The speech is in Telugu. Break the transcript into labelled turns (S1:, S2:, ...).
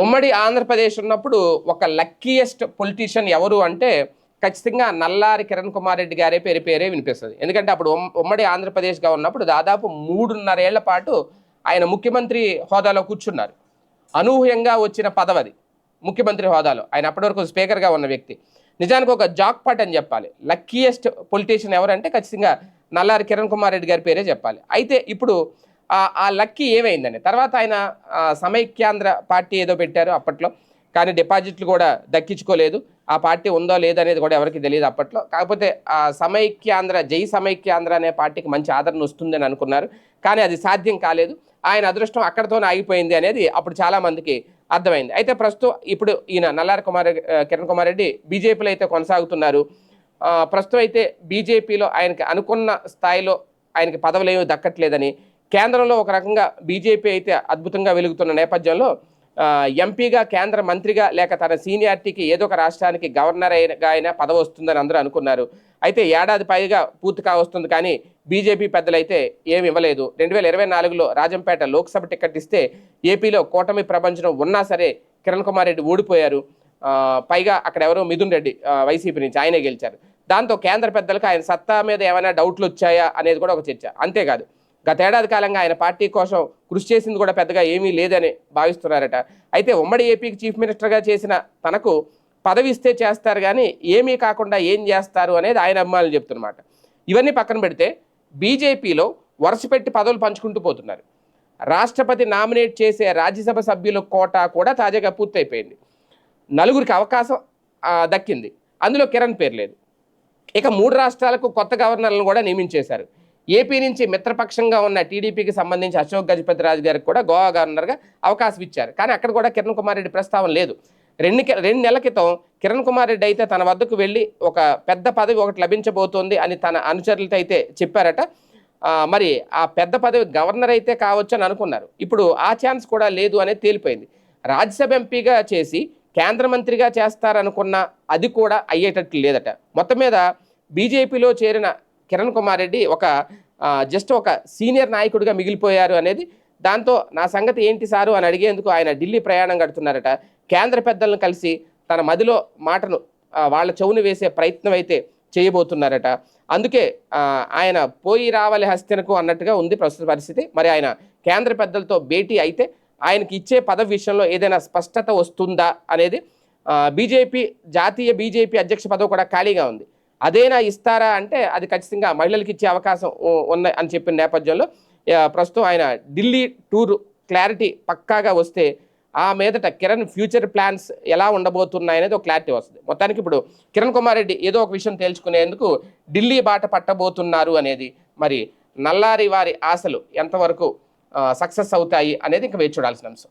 S1: ఉమ్మడి ఆంధ్రప్రదేశ్ ఉన్నప్పుడు ఒక లక్కీయెస్ట్ పొలిటీషియన్ ఎవరు అంటే ఖచ్చితంగా నల్లారి కిరణ్ కుమార్ రెడ్డి గారే పేరు పేరే వినిపిస్తుంది. ఎందుకంటే అప్పుడు ఉమ్మడి ఆంధ్రప్రదేశ్గా ఉన్నప్పుడు దాదాపు మూడున్నరేళ్ళ పాటు ఆయన ముఖ్యమంత్రి హోదాలో కూర్చున్నారు. అనూహ్యంగా వచ్చిన పదవది ముఖ్యమంత్రి హోదాలో. ఆయన అప్పటివరకు స్పీకర్గా ఉన్న వ్యక్తి. నిజానికి ఒక జాక్పాట్ అని చెప్పాలి. లక్కీయెస్ట్ పొలిటీషియన్ ఎవరంటే ఖచ్చితంగా నల్లారి కిరణ్ కుమార్ రెడ్డి గారి పేరే చెప్పాలి. అయితే ఇప్పుడు ఆ- లక్కి లక్కీ ఏమైందని తర్వాత ఆయన సమైక్యాంధ్ర పార్టీ ఏదో పెట్టారు అప్పట్లో. కానీ డిపాజిట్లు కూడా దక్కించుకోలేదు. ఆ పార్టీ ఉందో లేదో అనేది కూడా ఎవరికి తెలియదు అప్పట్లో. కాకపోతే ఆ సమైక్యాంధ్ర జై సమైక్యాంధ్ర అనే పార్టీకి మంచి ఆదరణ వస్తుందని అనుకున్నారు. కానీ అది సాధ్యం కాలేదు. ఆయన అదృష్టం అక్కడతోనే ఆగిపోయింది అనేది అప్పుడు చాలామందికి అర్థమైంది. అయితే ప్రస్తుతం ఇప్పుడు ఈయన నల్లారి కుమార్ కిరణ్ కుమార్ రెడ్డి బీజేపీలో అయితే కొనసాగుతున్నారు. ప్రస్తుతం అయితే బీజేపీలో ఆయనకి అనుకున్న స్థాయిలో ఆయనకి పదవులు ఏమీ దక్కట్లేదని కేంద్రంలో ఒక రకంగా బీజేపీ అయితే అద్భుతంగా వెలుగుతున్న నేపథ్యంలో ఎంపీగా కేంద్ర మంత్రిగా లేక తన సీనియారిటీకి ఏదో ఒక రాష్ట్రానికి గవర్నర్ అయినగా అయినా పదవి వస్తుందని అందరూ అనుకున్నారు. అయితే ఏడాది పైగా పూర్తి కావస్తుంది కానీ బీజేపీ పెద్దలైతే ఏమి ఇవ్వలేదు. రెండు వేల ఇరవై నాలుగులో రాజంపేట లోక్సభ టికెట్ ఇస్తే ఏపీలో కూటమి ప్రపంచం ఉన్నా సరే కిరణ్ కుమార్ రెడ్డి ఓడిపోయారు పైగా అక్కడ ఎవరో మిథున్ రెడ్డి వైసీపీ నుంచి ఆయనే గెలిచారు. దాంతో కేంద్ర పెద్దలకు ఆయన సత్తా మీద ఏమైనా డౌట్లు వచ్చాయా అనేది కూడా ఒక చర్చ. అంతేకాదు గతేడాది కాలంగా ఆయన పార్టీ కోసం కృషి చేసింది కూడా పెద్దగా ఏమీ లేదని భావిస్తున్నారట. అయితే ఉమ్మడి ఏపీకి చీఫ్ మినిస్టర్గా చేసిన తనకు పదవి ఇస్తే చేస్తారు కానీ ఏమీ కాకుండా ఏం చేస్తారు అనేది ఆయన అభిమానులు చెప్తున్నమాట. ఇవన్నీ పక్కన పెడితే బీజేపీలో వరుసపెట్టి పదవులు పంచుకుంటూ పోతున్నారు. రాష్ట్రపతి నామినేట్ చేసే రాజ్యసభ సభ్యుల కోటా కూడా తాజాగా పూర్తయిపోయింది. నలుగురికి అవకాశం దక్కింది. అందులో కిరణ్ పేరు లేదు. ఇక మూడు రాష్ట్రాలకు కొత్త గవర్నర్లను కూడా నియమించేశారు. ఏపీ నుంచి మిత్రపక్షంగా ఉన్న టీడీపీకి సంబంధించి అశోక్ గజపతి రాజు గారికి కూడా గోవా గవర్నర్గా అవకాశం ఇచ్చారు. కానీ అక్కడ కూడా కిరణ్ కుమార్ రెడ్డి ప్రస్తావన లేదు. రెండు రెండు నెలల క్రితం కిరణ్ కుమార్ రెడ్డి అయితే తన వద్దకు వెళ్ళి ఒక పెద్ద పదవి ఒకటి లభించబోతోంది అని తన అనుచరులతో అయితే చెప్పారట. మరి ఆ పెద్ద పదవి గవర్నర్ అయితే కావచ్చు అని అనుకున్నారు. ఇప్పుడు ఆ ఛాన్స్ కూడా లేదు అనేది తేలిపోయింది. రాజ్యసభ ఎంపీగా చేసి కేంద్ర మంత్రిగా చేస్తారనుకున్న అది కూడా అయ్యేటట్లు లేదట. మొత్తం మీద బీజేపీలో చేరిన కిరణ్ కుమార్ రెడ్డి ఒక జస్ట్ ఒక సీనియర్ నాయకుడిగా మిగిలిపోయారు అనేది దాంతో నా సంగతి ఏంటి సారు అని అడిగేందుకు ఆయన ఢిల్లీ ప్రయాణం కడుతున్నారట కేంద్ర పెద్దలను కలిసి తన మదిలో మాటను వాళ్ళ చెవును వేసే ప్రయత్నం అయితే చేయబోతున్నారట. అందుకే ఆయన పోయి రావాలి హస్తినకు అన్నట్టుగా ఉంది ప్రస్తుత పరిస్థితి. మరి ఆయన కేంద్ర పెద్దలతో భేటీ అయితే ఆయనకి ఇచ్చే పదవి విషయంలో ఏదైనా స్పష్టత వస్తుందా అనేది బీజేపీ జాతీయ బీజేపీ అధ్యక్ష పదవి కూడా ఖాళీగా ఉంది. అదేనా ఇస్తారా అంటే అది ఖచ్చితంగా మహిళలకు ఇచ్చే అవకాశం ఉన్న అని చెప్పిన నేపథ్యంలో ప్రస్తుతం ఆయన ఢిల్లీ టూర్ క్లారిటీ పక్కాగా వస్తే ఆ మీదట కిరణ్ ఫ్యూచర్ ప్లాన్స్ ఎలా ఉండబోతున్నాయి అనేది ఒక క్లారిటీ వస్తుంది. మొత్తానికి ఇప్పుడు కిరణ్ కుమార్ రెడ్డి ఏదో ఒక విషయం తేల్చుకునేందుకు ఢిల్లీ బాట పట్టబోతున్నారు అనేది మరి నల్లారి వారి ఆశలు ఎంతవరకు సక్సెస్ అవుతాయి అనేది ఇంకా వేచి చూడాల్సిన అంశం.